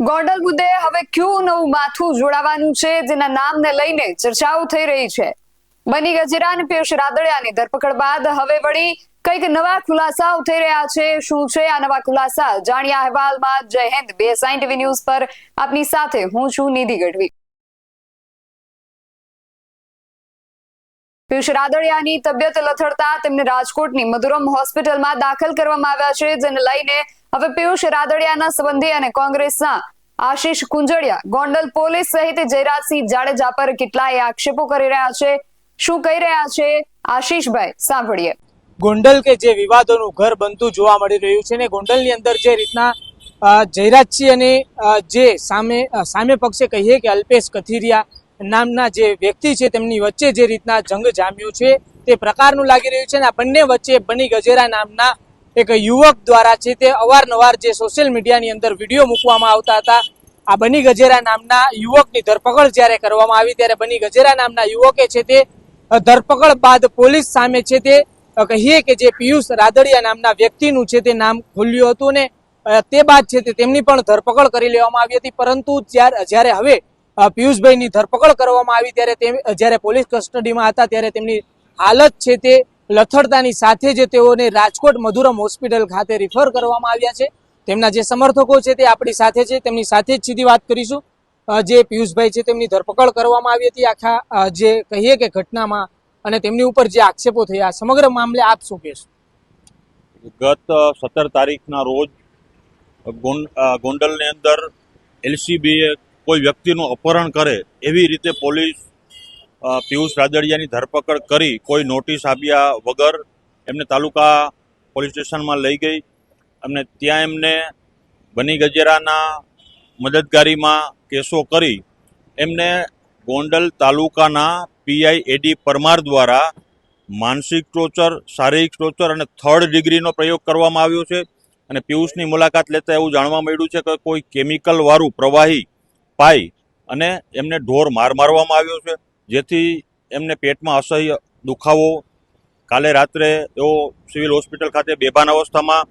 ગોંડલ મુદ્દે હવે ક્યુ નવું માથું જોડાવાનું છે? જેના નામને લઈને ચર્ચાઓ થઈ રહી છે. બની ગજેરા અને પિયુષ રાદડિયાની ધરપકડ બાદ હવે વળી કંઈક નવા ખુલાસાઓ થઈ રહ્યા છે. શું છે આ નવા ખુલાસા? જાણ્યા અહેવાલમાં જય હિન્દ. બે સાઈન ટીવી ન્યૂઝ પર આપની સાથે હું છું નિધિ ગઢવી. પિયુષ રાદડિયાની તબિયત લથડતા તેમને રાજકોટની મધુરમ હોસ્પિટલમાં દાખલ કરવામાં આવ્યા છે, જેને લઈને હવે પિયુષ રાદડિયાના સંબંધી અને કોંગ્રેસના આશીષ કુંજડિયા, ગોંડલ પોલીસ સહિત જયરાજસિંહ જાડેજા પર કેટલાય આક્ષેપો કરી રહ્યા છે. શું કહી રહ્યા છે? આશીષભાઈ, સાંભળીએ. ગોંડલ કે જે વિવાદોનું ઘર બનતું જોવા મળી રહ્યું છે ને ગોંડલની અંદર જે રીતના જયરાજસિંહ અને જે સામે સામે પક્ષે કહીએ કે અલ્પેશ કથિરિયા નામના જે વ્યક્તિ છે તેમની વચ્ચે જે રીતના જંગ જામ્યો છે તે પ્રકારનું લાગી રહ્યું છે અને આ બંને વચ્ચે બની ગજેરા નામના એક યુવક દ્વારા છે તે અવારનવાર જે સોશિયલ મીડિયાની અંદર વીડિયો મૂકવામાં આવતા હતા. આ બની ગજેરા નામના યુવકની ધરપકડ જ્યારે કરવામાં આવી ત્યારે બની ગજેરા નામના યુવકે છે તે ધરપકડ બાદ પોલીસ સામે છે તે કહીએ કે જે પિયુષ રાદડિયા નામના વ્યક્તિનું છે તે નામ ખુલ્યું હતું ને તે બાદ છે તે તેમની પણ ધરપકડ કરી લેવામાં આવી હતી. પરંતુ જ્યારે હવે પિયુષભાઈની ધરપકડ કરવામાં આવી ત્યારે તે જ્યારે પોલીસ કસ્ટડીમાં હતા ત્યારે તેમની હાલત છે તે લથડતાની સાથે જ તેઓને રાજકોટ મધુરમ હોસ્પિટલ ખાતે રિફર કરવામાં આવ્યા છે. તેમના જે સમર્થકો છે તે આપણી સાથે છે. તેમની સાથે જ સીધી વાત કરીશું. જે પિયુષભાઈ છે તેમની ધરપકડ કરવામાં આવી હતી. આખા જે કહીએ કે ઘટનામાં અને તેમની ઉપર જે આક્ષેપો થયા, સમગ્ર મામલે આપ શું કહેશો? ગત સત્તર તારીખના રોજ ગોંડલની અંદર એલસીબીએ કોઈ વ્યક્તિનું અપહરણ કરે એવી રીતે પોલીસ પિયુષ રાદડિયાની ધરપકડ કરી કોઈ નોટિસ આપ્યા વગર એમને તાલુકા પોલીસ સ્ટેશનમાં લઈ ગઈ. અને ત્યાં એમને બની ગજેરાના મદદગારીમાં કેસો કરી. એમને ગોંડલ તાલુકાના પીઆઈ એડી પરમાર દ્વારા માનસિક ટોર્ચર, શારીરિક ટોર્ચર અને થર્ડ ડિગ્રીનો પ્રયોગ કરવામાં આવ્યો છે. અને પિયુષની મુલાકાત લેતા એવું જાણવા મળ્યું છે કે કોઈ કેમિકલવાળું પ્રવાહી પાઈ અને એમને ઢોર માર મારવામાં આવ્યો છે. જેથી એમને પેટમાં અસહ્ય દુખાવો. કાલે રાત્રે એઓ સિવિલ હોસ્પિટલ ખાતે બેભાન અવસ્થામાં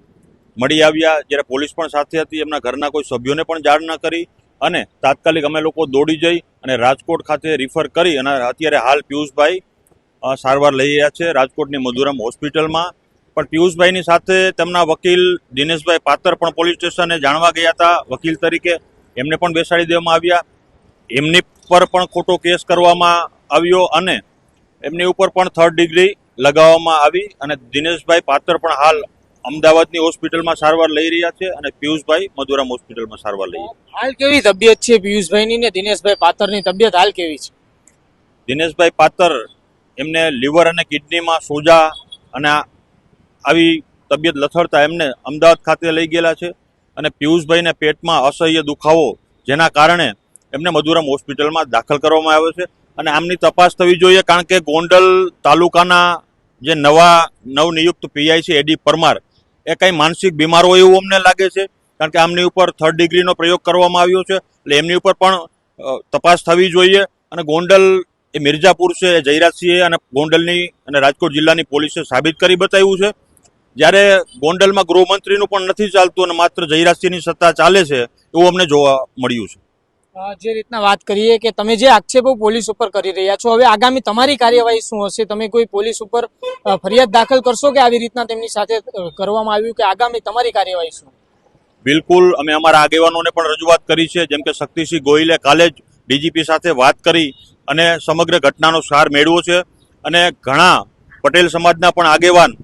મળી આવ્યા. જ્યારે પોલીસ પણ સાથે હતી. એમના ઘરના કોઈ સભ્યોને પણ જાણ ન કરી. અને તાત્કાલિક અમે લોકો દોડી જઈ અને રાજકોટ ખાતે રિફર કરી અને અત્યારે હાલ પિયુષભાઈ સારવાર લઈ રહ્યા છે રાજકોટની મધુરમ હોસ્પિટલમાં. પણ પિયુષભાઈની સાથે તેમના વકીલ દિનેશભાઈ પાતર પણ પોલીસ સ્ટેશને જાણવા ગયા હતા. વકીલ તરીકે એમને પણ બેસાડી દેવામાં આવ્યા. એમની પર પણ ખોટો કેસ કરવામાં આવ્યો અને એમની ઉપર પણ થર્ડ ડિગ્રી લગાવવામાં આવી અને દિનેશભાઈ પાતર પણ હાલ અમદાવાદની હોસ્પિટલમાં સારવાર લઈ રહ્યા છે અને પિયુષભાઈ મધુરામ હોસ્પિટલમાં સારવાર લઈ હાલ કેવી તબિયત છે પિયુષભાઈની ને દિનેશભાઈ પાતરની તબિયત હાલ કેવી છે? દિનેશભાઈ પાતર એમને લીવર અને કિડનીમાં સોજા અને આવી તબિયત લથડતા એમને અમદાવાદ ખાતે લઈ ગયેલા છે અને પિયુષભાઈને પેટમાં અસહ્ય દુખાવો જેના કારણે એમને મધુરમ હોસ્પિટલમાં દાખલ કરવામાં આવ્યો છે. અને આમની તપાસ થવી જોઈએ કારણ કે ગોંડલ તાલુકાના જે નવા, નવનિયુક્ત પીઆઈ છે, એડી પરમાર, એ કંઈ માનસિક બીમાર હોય એવું અમને લાગે છે. કારણ કે આમની ઉપર થર્ડ ડિગ્રીનો પ્રયોગ કરવામાં આવ્યો છે. એટલે એમની ઉપર પણ તપાસ થવી જોઈએ. અને ગોંડલ એ મિર્જાપુર છે, એ જયરાજસિંહે અને ગોંડલની અને રાજકોટ જિલ્લાની પોલીસે સાબિત કરી બતાવ્યું છે. જ્યારે ગોંડલમાં ગૃહમંત્રીનું પણ નથી ચાલતું અને માત્ર જયરાજસિંહની સત્તા ચાલે છે, એવું અમને જોવા મળ્યું છે. જે રીતના વાત કરીએ કે તમે જે આક્ષેપો પોલીસ ઉપર કરી રહ્યા છો, હવે આગામી તમારી કાર્યવાહી શું હશે? તમે કોઈ પોલીસ ઉપર ફરિયાદ દાખલ કરશો કે આવી રીતના તેમની સાથે કરવામાં આવ્યું કે આગામી તમારી કાર્યવાહી શું? બિલકુલ, અમે અમારા આગેવાનોને પણ રજૂઆત કરી છે, જેમ કે શક્તિસિંહ ગોહિલે કાલે જ ડીજીપી સાથે વાત કરી અને સમગ્ર ઘટનાનો સાર મેળવ્યો છે અને ઘણા પટેલ સમાજના પણ આગેવાન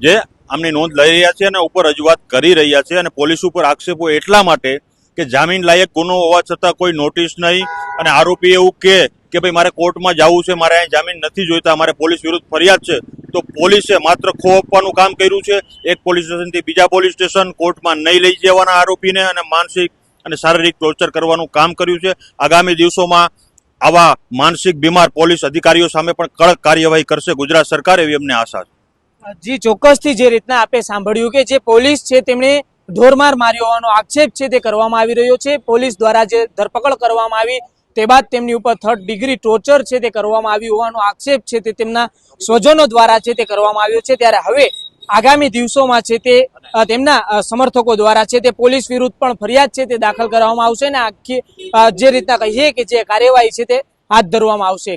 જે આમની નોંધ લઈ રહ્યા છે અને ઉપર રજૂઆત કરી રહ્યા છે અને પોલીસ ઉપર આક્ષેપો એટલા માટે કે જામીન લાયક ગુનો હોવા છતાં કોઈ નોટિસ નહીં. અને આરોપી એવું કે કે ભાઈ મારે કોર્ટમાં જવું છે, મારે અહીં જામીન નથી જોઈતા, મારે પોલીસ વિરુદ્ધ ફરિયાદ છે. તો પોલીસે માત્ર ખો આપવાનું કામ કર્યું છે. એક પોલીસ સ્ટેશનથી બીજા પોલીસ સ્ટેશન કોર્ટમાં નહીં લઈ જવાના આરોપીને અને માનસિક અને શારીરિક ટોર્ચર કરવાનું કામ કર્યું છે. આગામી દિવસોમાં આવા માનસિક બીમાર પોલીસ અધિકારીઓ સામે પણ કડક કાર્યવાહી કરશે ગુજરાત સરકાર એવી અમને આશા છે. જી, ચોક્કસથી જે રીતના આપે સાંભળ્યું કે જે પોલીસ છે, તેમણે ઢોરમાર માર્યો હોવાનો આક્ષેપ છે તે કરવામાં આવી રહ્યો છે. પોલીસ દ્વારા જે ધરપકડ કરવામાં આવી તે બાદ તેમની ઉપર થર્ડ ડિગ્રી ટોર્ચર છે તે કરવામાં આવ્યું હોવાનો આક્ષેપ છે તે તેમના સ્વજનો દ્વારા છે તે કરવામાં આવ્યો છે. ત્યારે હવે આગામી દિવસોમાં છે તે તેમના સમર્થકો દ્વારા છે તે પોલીસ વિરુદ્ધ પણ ફરિયાદ છે તે દાખલ કરવામાં આવશે અને આખી જે રીતના કહીએ કે જે કાર્યવાહી છે તે હાથ ધરવામાં આવશે.